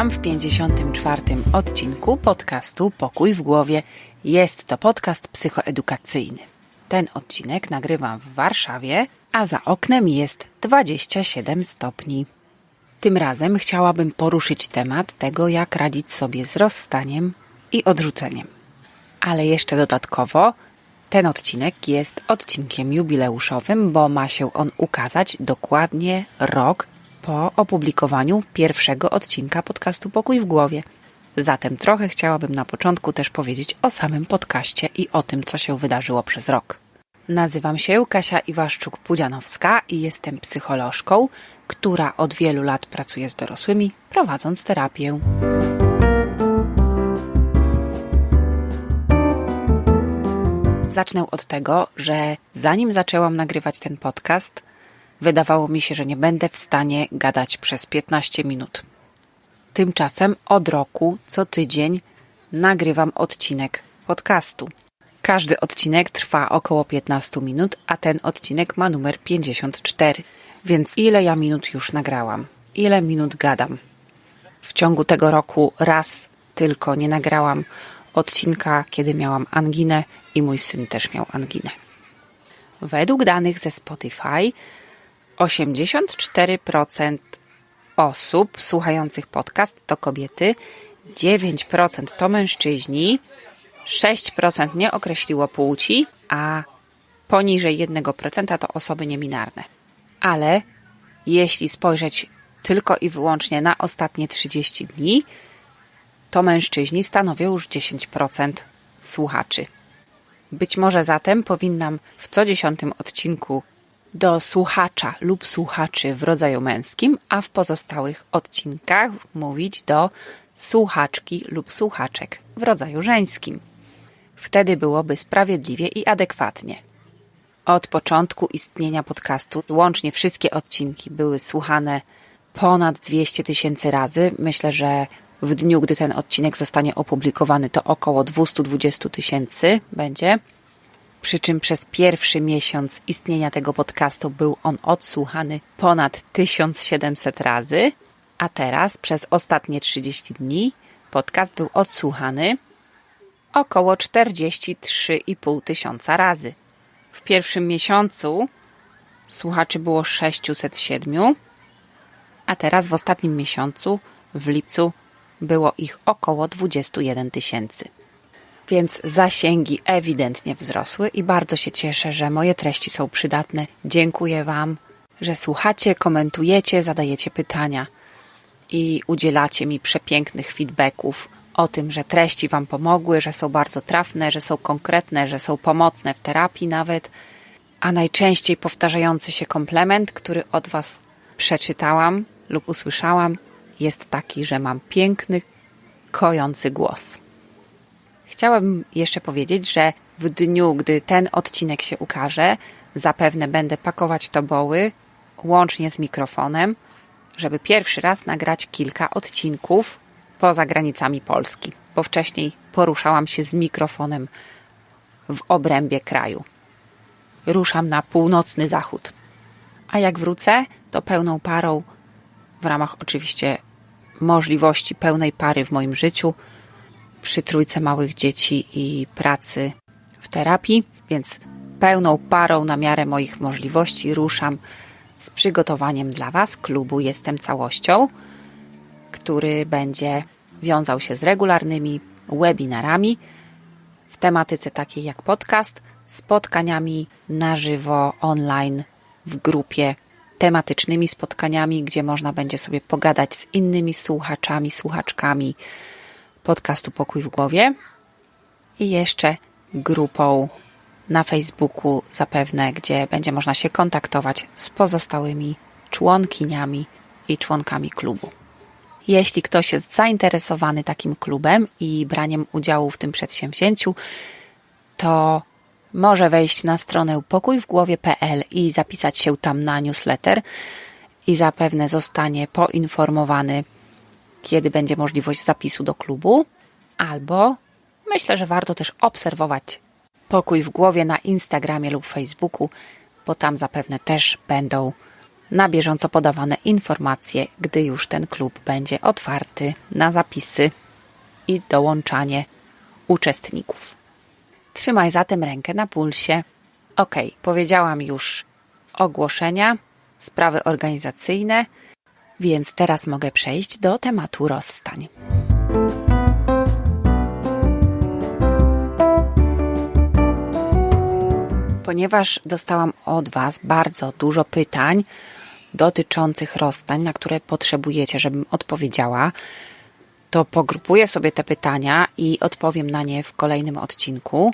Witam w 54. odcinku podcastu Pokój w głowie. Jest to podcast psychoedukacyjny. Ten odcinek nagrywam w Warszawie, a za oknem jest 27 stopni. Tym razem chciałabym poruszyć temat tego, jak radzić sobie z rozstaniem i odrzuceniem. Ale jeszcze dodatkowo ten odcinek jest odcinkiem jubileuszowym, bo ma się on ukazać dokładnie rok po opublikowaniu pierwszego odcinka podcastu Pokój w głowie. Zatem trochę chciałabym na początku też powiedzieć o samym podcaście i o tym, co się wydarzyło przez rok. Nazywam się Kasia Iwaszczuk-Pudzianowska i jestem psycholożką, która od wielu lat pracuje z dorosłymi, prowadząc terapię. Zacznę od tego, że zanim zaczęłam nagrywać ten podcast, wydawało mi się, że nie będę w stanie gadać przez 15 minut. Tymczasem od roku, co tydzień, nagrywam odcinek podcastu. Każdy odcinek trwa około 15 minut, a ten odcinek ma numer 54. Więc ile ja minut już nagrałam? Ile minut gadam? W ciągu tego roku raz tylko nie nagrałam odcinka, kiedy miałam anginę i mój syn też miał anginę. Według danych ze Spotify 84% osób słuchających podcast to kobiety, 9% to mężczyźni, 6% nie określiło płci, a poniżej 1% to osoby nieminarne. Ale jeśli spojrzeć tylko i wyłącznie na ostatnie 30 dni, to mężczyźni stanowią już 10% słuchaczy. Być może zatem powinnam w co dziesiątym odcinku do słuchacza lub słuchaczy w rodzaju męskim, a w pozostałych odcinkach mówić do słuchaczki lub słuchaczek w rodzaju żeńskim. Wtedy byłoby sprawiedliwie i adekwatnie. Od początku istnienia podcastu łącznie wszystkie odcinki były słuchane ponad 200 tysięcy razy. Myślę, że w dniu, gdy ten odcinek zostanie opublikowany, to około 220 tysięcy będzie. Przy czym przez pierwszy miesiąc istnienia tego podcastu był on odsłuchany ponad 1700 razy, a teraz przez ostatnie 30 dni podcast był odsłuchany około 43,5 tysiąca razy. W pierwszym miesiącu słuchaczy było 607, a teraz w ostatnim miesiącu, w lipcu, było ich około 21 tysięcy. Więc zasięgi ewidentnie wzrosły i bardzo się cieszę, że moje treści są przydatne. Dziękuję Wam, że słuchacie, komentujecie, zadajecie pytania i udzielacie mi przepięknych feedbacków o tym, że treści Wam pomogły, że są bardzo trafne, że są konkretne, że są pomocne w terapii nawet. A najczęściej powtarzający się komplement, który od Was przeczytałam lub usłyszałam, jest taki, że mam piękny, kojący głos. Chciałabym jeszcze powiedzieć, że w dniu, gdy ten odcinek się ukaże, zapewne będę pakować toboły łącznie z mikrofonem, żeby pierwszy raz nagrać kilka odcinków poza granicami Polski, bo wcześniej poruszałam się z mikrofonem w obrębie kraju. Ruszam na północny zachód. A jak wrócę, to pełną parą, w ramach oczywiście możliwości pełnej pary w moim życiu, przy trójce małych dzieci i pracy w terapii, więc pełną parą na miarę moich możliwości ruszam z przygotowaniem dla Was klubu Jestem Całością, który będzie wiązał się z regularnymi webinarami w tematyce takiej jak podcast, spotkaniami na żywo, online, w grupie, tematycznymi spotkaniami, gdzie można będzie sobie pogadać z innymi słuchaczami, słuchaczkami podcastu Pokój w Głowie i jeszcze grupą na Facebooku zapewne, gdzie będzie można się kontaktować z pozostałymi członkiniami i członkami klubu. Jeśli ktoś jest zainteresowany takim klubem i braniem udziału w tym przedsięwzięciu, to może wejść na stronę pokójwgłowie.pl i zapisać się tam na newsletter i zapewne zostanie poinformowany, kiedy będzie możliwość zapisu do klubu, albo myślę, że warto też obserwować pokój w głowie na Instagramie lub Facebooku, bo tam zapewne też będą na bieżąco podawane informacje, gdy już ten klub będzie otwarty na zapisy i dołączanie uczestników. Trzymaj zatem rękę na pulsie. Ok, powiedziałam już ogłoszenia, sprawy organizacyjne, więc teraz mogę przejść do tematu rozstań. Ponieważ dostałam od Was bardzo dużo pytań dotyczących rozstań, na które potrzebujecie, żebym odpowiedziała, to pogrupuję sobie te pytania i odpowiem na nie w kolejnym odcinku.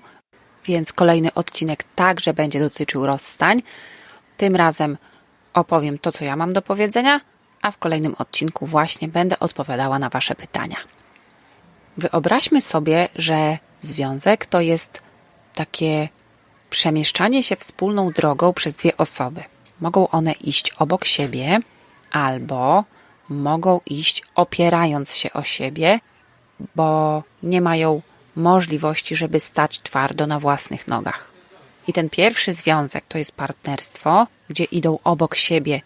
Więc kolejny odcinek także będzie dotyczył rozstań. Tym razem opowiem to, co ja mam do powiedzenia, a w kolejnym odcinku właśnie będę odpowiadała na Wasze pytania. Wyobraźmy sobie, że związek to jest takie przemieszczanie się wspólną drogą przez dwie osoby. Mogą one iść obok siebie albo mogą iść opierając się o siebie, bo nie mają możliwości, żeby stać twardo na własnych nogach. I ten pierwszy związek to jest partnerstwo, gdzie idą obok siebie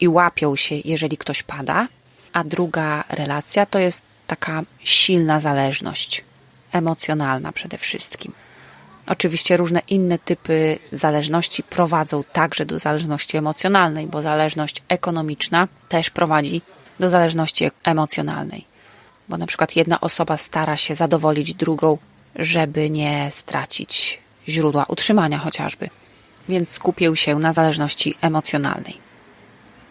i łapią się, jeżeli ktoś pada, a druga relacja to jest taka silna zależność, emocjonalna przede wszystkim. Oczywiście różne inne typy zależności prowadzą także do zależności emocjonalnej, bo zależność ekonomiczna też prowadzi do zależności emocjonalnej. Bo na przykład jedna osoba stara się zadowolić drugą, żeby nie stracić źródła utrzymania chociażby. Więc skupił się na zależności emocjonalnej.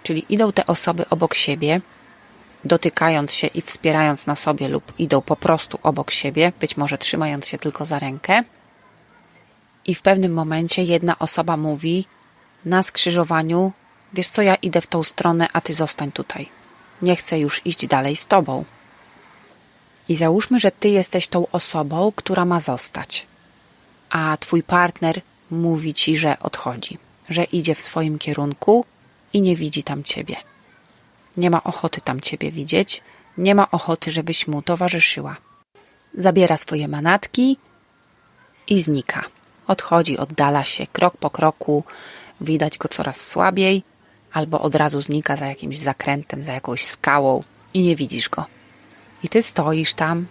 Czyli idą te osoby obok siebie, dotykając się i wspierając na sobie, lub idą po prostu obok siebie, być może trzymając się tylko za rękę. I w pewnym momencie jedna osoba mówi na skrzyżowaniu: Wiesz co, ja idę w tą stronę, a ty zostań tutaj. Nie chcę już iść dalej z tobą. I załóżmy, że ty jesteś tą osobą, która ma zostać, a twój partner mówi ci, że odchodzi, że idzie w swoim kierunku i nie widzi tam ciebie. Nie ma ochoty tam ciebie widzieć, nie ma ochoty, żebyś mu towarzyszyła. Zabiera swoje manatki i znika. Odchodzi, oddala się krok po kroku, widać go coraz słabiej, albo od razu znika za jakimś zakrętem, za jakąś skałą i nie widzisz go. I ty stoisz tam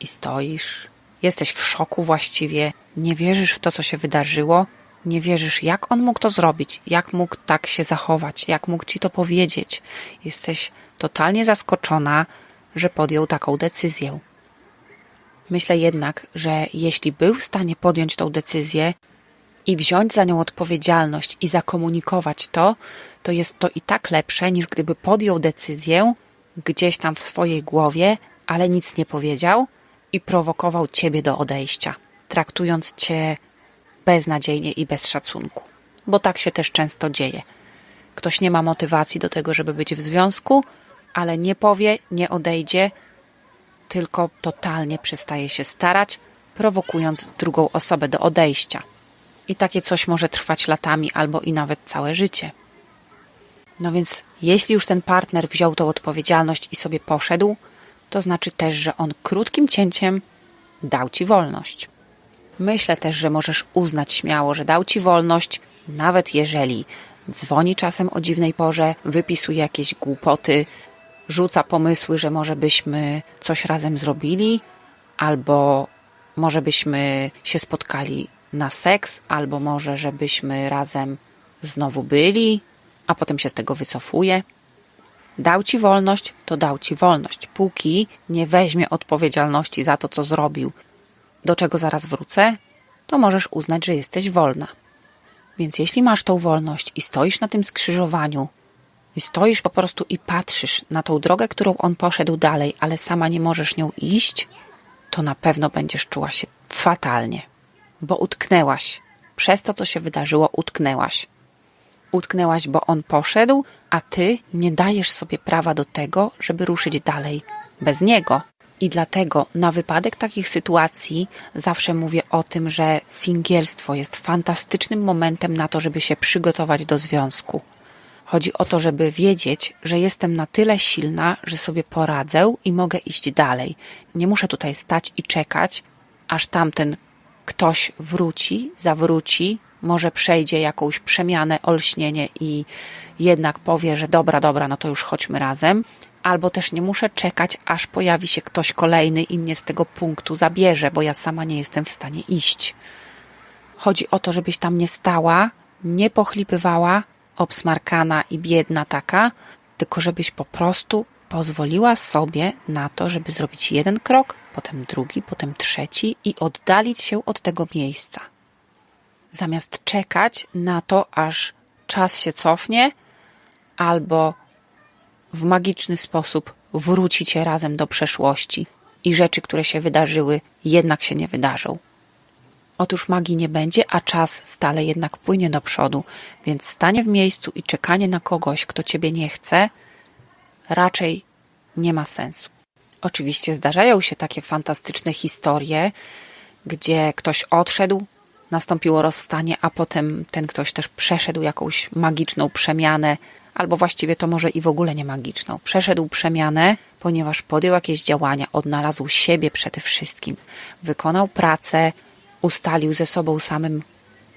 i stoisz, jesteś w szoku właściwie, nie wierzysz w to, co się wydarzyło, nie wierzysz, jak on mógł to zrobić, jak mógł tak się zachować, jak mógł ci to powiedzieć. Jesteś totalnie zaskoczona, że podjął taką decyzję. Myślę jednak, że jeśli był w stanie podjąć tą decyzję i wziąć za nią odpowiedzialność i zakomunikować to, to jest to i tak lepsze, niż gdyby podjął decyzję gdzieś tam w swojej głowie, ale nic nie powiedział i prowokował ciebie do odejścia, traktując cię beznadziejnie i bez szacunku. Bo tak się też często dzieje. Ktoś nie ma motywacji do tego, żeby być w związku, ale nie powie, nie odejdzie, tylko totalnie przestaje się starać, prowokując drugą osobę do odejścia. I takie coś może trwać latami albo i nawet całe życie. No więc, jeśli już ten partner wziął tą odpowiedzialność i sobie poszedł, to znaczy też, że on krótkim cięciem dał ci wolność. Myślę też, że możesz uznać śmiało, że dał ci wolność, nawet jeżeli dzwoni czasem o dziwnej porze, wypisuje jakieś głupoty, rzuca pomysły, że może byśmy coś razem zrobili, albo może byśmy się spotkali na seks, albo może żebyśmy razem znowu byli, a potem się z tego wycofuje. Dał ci wolność, to dał ci wolność, póki nie weźmie odpowiedzialności za to, co zrobił, do czego zaraz wrócę, to możesz uznać, że jesteś wolna. Więc jeśli masz tą wolność i stoisz na tym skrzyżowaniu, i stoisz po prostu i patrzysz na tą drogę, którą on poszedł dalej, ale sama nie możesz nią iść, to na pewno będziesz czuła się fatalnie, bo utknęłaś. Przez to, co się wydarzyło, utknęłaś. Utknęłaś, bo on poszedł, a ty nie dajesz sobie prawa do tego, żeby ruszyć dalej bez niego. I dlatego na wypadek takich sytuacji zawsze mówię o tym, że singielstwo jest fantastycznym momentem na to, żeby się przygotować do związku. Chodzi o to, żeby wiedzieć, że jestem na tyle silna, że sobie poradzę i mogę iść dalej. Nie muszę tutaj stać i czekać, aż tamten ktoś wróci, zawróci może przejdzie jakąś przemianę, olśnienie i jednak powie, że dobra, dobra, no to już chodźmy razem. Albo też nie muszę czekać, aż pojawi się ktoś kolejny i mnie z tego punktu zabierze, bo ja sama nie jestem w stanie iść. Chodzi o to, żebyś tam nie stała, nie pochlipywała, obsmarkana i biedna taka, tylko żebyś po prostu pozwoliła sobie na to, żeby zrobić jeden krok, potem drugi, potem trzeci i oddalić się od tego miejsca. Zamiast czekać na to, aż czas się cofnie, albo w magiczny sposób wrócicie razem do przeszłości i rzeczy, które się wydarzyły, jednak się nie wydarzą. Otóż magii nie będzie, a czas stale jednak płynie do przodu, więc stanie w miejscu i czekanie na kogoś, kto ciebie nie chce, raczej nie ma sensu. Oczywiście zdarzają się takie fantastyczne historie, gdzie ktoś odszedł, nastąpiło rozstanie, a potem ten ktoś też przeszedł jakąś magiczną przemianę, albo właściwie to może i w ogóle nie magiczną. Przeszedł przemianę, ponieważ podjął jakieś działania, odnalazł siebie przede wszystkim, wykonał pracę, ustalił ze sobą samym,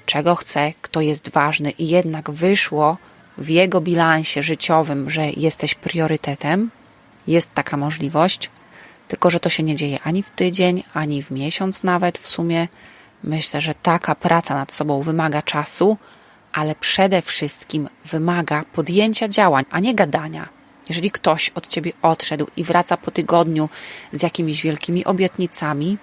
czego chce, kto jest ważny, i jednak wyszło w jego bilansie życiowym, że jesteś priorytetem. Jest taka możliwość, tylko że to się nie dzieje ani w tydzień, ani w miesiąc, nawet w sumie. Myślę, że taka praca nad sobą wymaga czasu, ale przede wszystkim wymaga podjęcia działań, a nie gadania. Jeżeli ktoś od ciebie odszedł i wraca po tygodniu z jakimiś wielkimi obietnicami,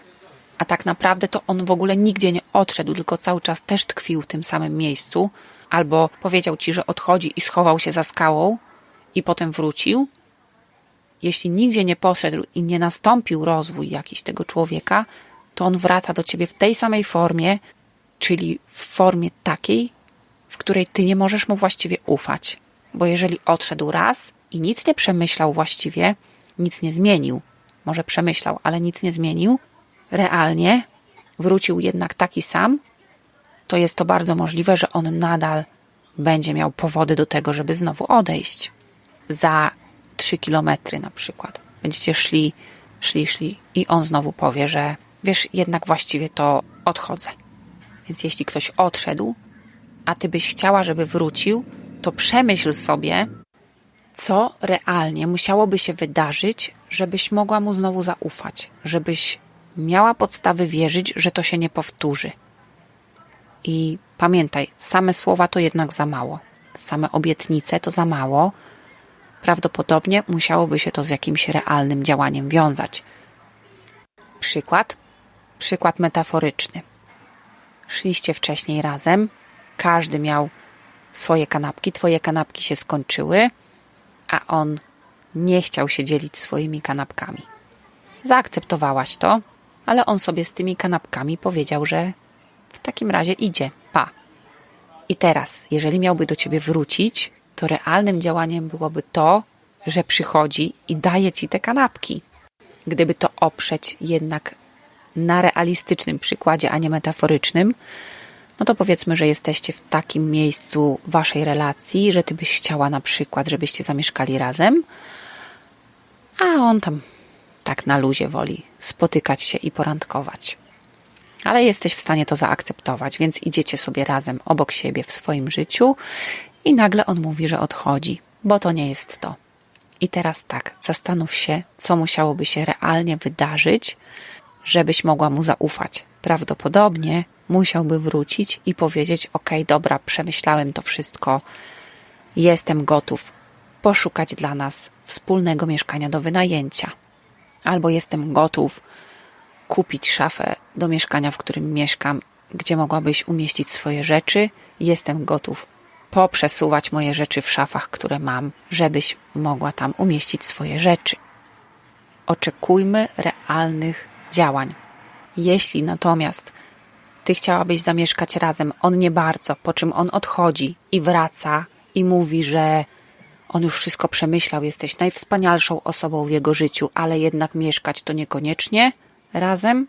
a tak naprawdę to on w ogóle nigdzie nie odszedł, tylko cały czas też tkwił w tym samym miejscu, albo powiedział ci, że odchodzi i schował się za skałą i potem wrócił. Jeśli nigdzie nie poszedł i nie nastąpił rozwój jakiś tego człowieka, to on wraca do ciebie w tej samej formie, czyli w formie takiej, której ty nie możesz mu właściwie ufać. Bo jeżeli odszedł raz i nic nie przemyślał właściwie, nic nie zmienił, może przemyślał, ale nic nie zmienił, realnie wrócił jednak taki sam, to jest to bardzo możliwe, że on nadal będzie miał powody do tego, żeby znowu odejść. Za trzy kilometry na przykład. Będziecie szli, szli, szli i on znowu powie, że wiesz, jednak właściwie to odchodzę. Więc jeśli ktoś odszedł, a ty byś chciała, żeby wrócił, to przemyśl sobie, co realnie musiałoby się wydarzyć, żebyś mogła mu znowu zaufać, żebyś miała podstawy wierzyć, że to się nie powtórzy. I pamiętaj, same słowa to jednak za mało. Same obietnice to za mało. Prawdopodobnie musiałoby się to z jakimś realnym działaniem wiązać. Przykład? Przykład metaforyczny. Szliście wcześniej razem, każdy miał swoje kanapki, twoje kanapki się skończyły, a on nie chciał się dzielić swoimi kanapkami. Zaakceptowałaś to, ale on sobie z tymi kanapkami powiedział, że w takim razie idzie, pa. I teraz, jeżeli miałby do ciebie wrócić, to realnym działaniem byłoby to, że przychodzi i daje ci te kanapki. Gdyby to oprzeć jednak na realistycznym przykładzie, a nie metaforycznym, no to powiedzmy, że jesteście w takim miejscu waszej relacji, że ty byś chciała na przykład, żebyście zamieszkali razem, a on tam tak na luzie woli spotykać się i porandkować. Ale jesteś w stanie to zaakceptować, więc idziecie sobie razem obok siebie w swoim życiu i nagle on mówi, że odchodzi, bo to nie jest to. I teraz tak, zastanów się, co musiałoby się realnie wydarzyć, żebyś mogła mu zaufać. Prawdopodobnie musiałby wrócić i powiedzieć: OK, dobra, przemyślałem to wszystko, jestem gotów poszukać dla nas wspólnego mieszkania do wynajęcia albo jestem gotów kupić szafę do mieszkania, w którym mieszkam, gdzie mogłabyś umieścić swoje rzeczy. Jestem gotów poprzesuwać moje rzeczy w szafach, które mam, żebyś mogła tam umieścić swoje rzeczy. Oczekujmy realnych działań. Jeśli natomiast ty chciałabyś zamieszkać razem, on nie bardzo, po czym on odchodzi i wraca i mówi, że on już wszystko przemyślał, jesteś najwspanialszą osobą w jego życiu, ale jednak mieszkać to niekoniecznie razem,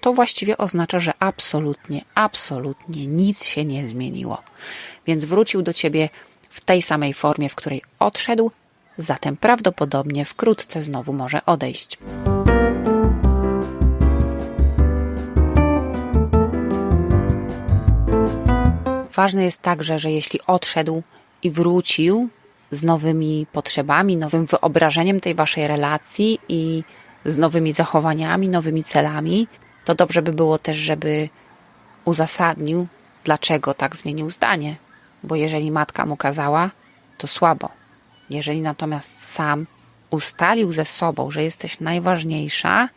to właściwie oznacza, że absolutnie, absolutnie nic się nie zmieniło. Więc wrócił do ciebie w tej samej formie, w której odszedł, zatem prawdopodobnie wkrótce znowu może odejść. Ważne jest także, że jeśli odszedł i wrócił z nowymi potrzebami, nowym wyobrażeniem tej waszej relacji i z nowymi zachowaniami, nowymi celami, to dobrze by było też, żeby uzasadnił, dlaczego tak zmienił zdanie. Bo jeżeli matka mu kazała, to słabo. Jeżeli natomiast sam ustalił ze sobą, że jesteś najważniejsza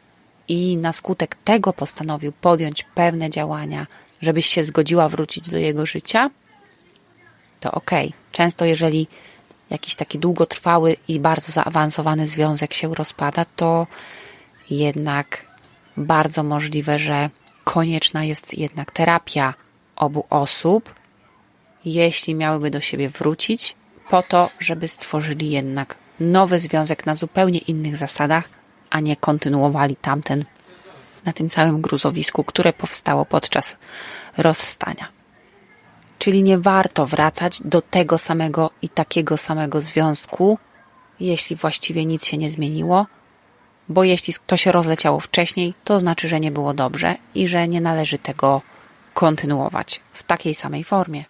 i na skutek tego postanowił podjąć pewne działania, żebyś się zgodziła wrócić do jego życia, to. Okay. Często, jeżeli jakiś taki długotrwały i bardzo zaawansowany związek się rozpada, to jednak bardzo możliwe, że konieczna jest jednak terapia obu osób, jeśli miałyby do siebie wrócić, po to, żeby stworzyli jednak nowy związek na zupełnie innych zasadach, a nie kontynuowali tamten na tym całym gruzowisku, które powstało podczas rozstania. Czyli nie warto wracać do tego samego i takiego samego związku, jeśli właściwie nic się nie zmieniło, bo jeśli to się rozleciało wcześniej, to znaczy, że nie było dobrze i że nie należy tego kontynuować w takiej samej formie.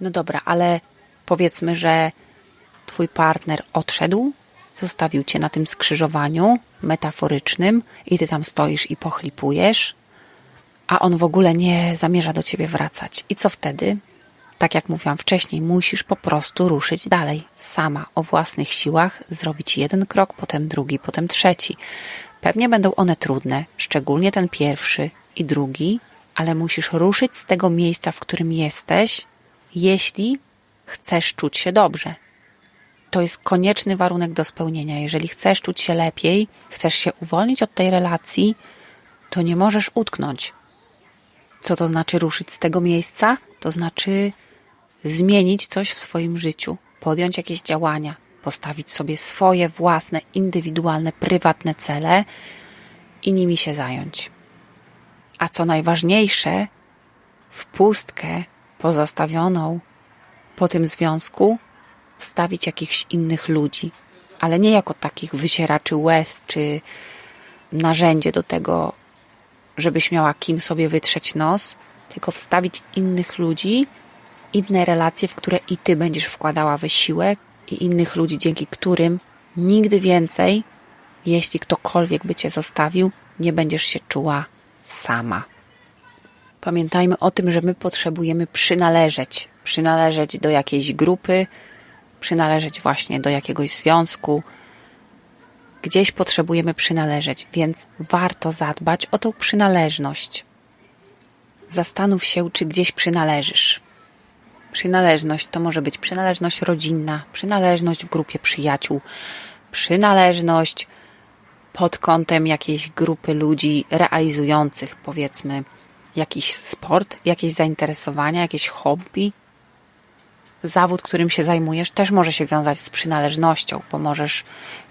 No dobra, ale powiedzmy, że twój partner odszedł, zostawił cię na tym skrzyżowaniu metaforycznym i ty tam stoisz i pochlipujesz, a on w ogóle nie zamierza do ciebie wracać. I co wtedy? Tak jak mówiłam wcześniej, musisz po prostu ruszyć dalej, sama, o własnych siłach, zrobić jeden krok, potem drugi, potem trzeci. Pewnie będą one trudne, szczególnie ten pierwszy i drugi, ale musisz ruszyć z tego miejsca, w którym jesteś, jeśli chcesz czuć się dobrze. To jest konieczny warunek do spełnienia. Jeżeli chcesz czuć się lepiej, chcesz się uwolnić od tej relacji, to nie możesz utknąć. Co to znaczy ruszyć z tego miejsca? To znaczy zmienić coś w swoim życiu, podjąć jakieś działania, postawić sobie swoje własne, indywidualne, prywatne cele i nimi się zająć. A co najważniejsze, w pustkę pozostawioną po tym związku wstawić jakichś innych ludzi, ale nie jako takich wysieraczy łez czy narzędzie do tego, żebyś miała kim sobie wytrzeć nos, tylko wstawić innych ludzi, inne relacje, w które i ty będziesz wkładała wysiłek, i innych ludzi, dzięki którym nigdy więcej, jeśli ktokolwiek by cię zostawił, nie będziesz się czuła sama. Pamiętajmy o tym, że my potrzebujemy przynależeć, przynależeć do jakiejś grupy, przynależeć właśnie do jakiegoś związku. Gdzieś potrzebujemy przynależeć, więc warto zadbać o tą przynależność. Zastanów się, czy gdzieś przynależysz. Przynależność to może być przynależność rodzinna, przynależność w grupie przyjaciół, przynależność pod kątem jakiejś grupy ludzi realizujących, powiedzmy, jakiś sport, jakieś zainteresowania, jakieś hobby. Zawód, którym się zajmujesz, też może się wiązać z przynależnością, bo możesz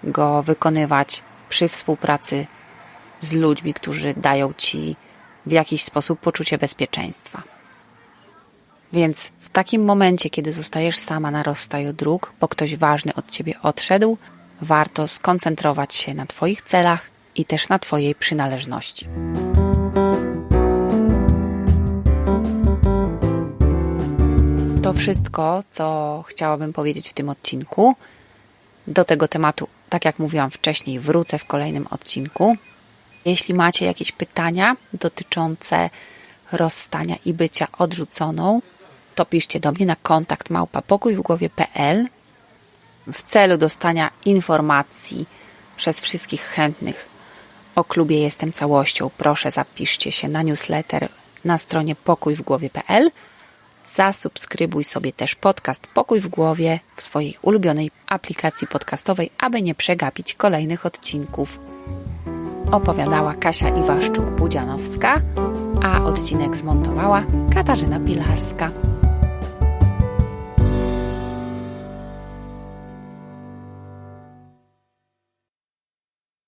go wykonywać przy współpracy z ludźmi, którzy dają ci w jakiś sposób poczucie bezpieczeństwa. Więc w takim momencie, kiedy zostajesz sama na rozstaju dróg, bo ktoś ważny od ciebie odszedł, warto skoncentrować się na Twoich celach i też na Twojej przynależności. Wszystko, co chciałabym powiedzieć w tym odcinku. Do tego tematu, tak jak mówiłam wcześniej, wrócę w kolejnym odcinku. Jeśli macie jakieś pytania dotyczące rozstania i bycia odrzuconą, to piszcie do mnie na kontakt małpapokójwgłowie.pl w celu dostania informacji przez wszystkich chętnych o klubie Jestem Całością. Proszę zapiszcie się na newsletter na stronie pokójwgłowie.pl Zasubskrybuj sobie też podcast Pokój w Głowie w swojej ulubionej aplikacji podcastowej, aby nie przegapić kolejnych odcinków. Opowiadała Kasia Iwaszczuk-Budzianowska, a odcinek zmontowała Katarzyna Pilarska.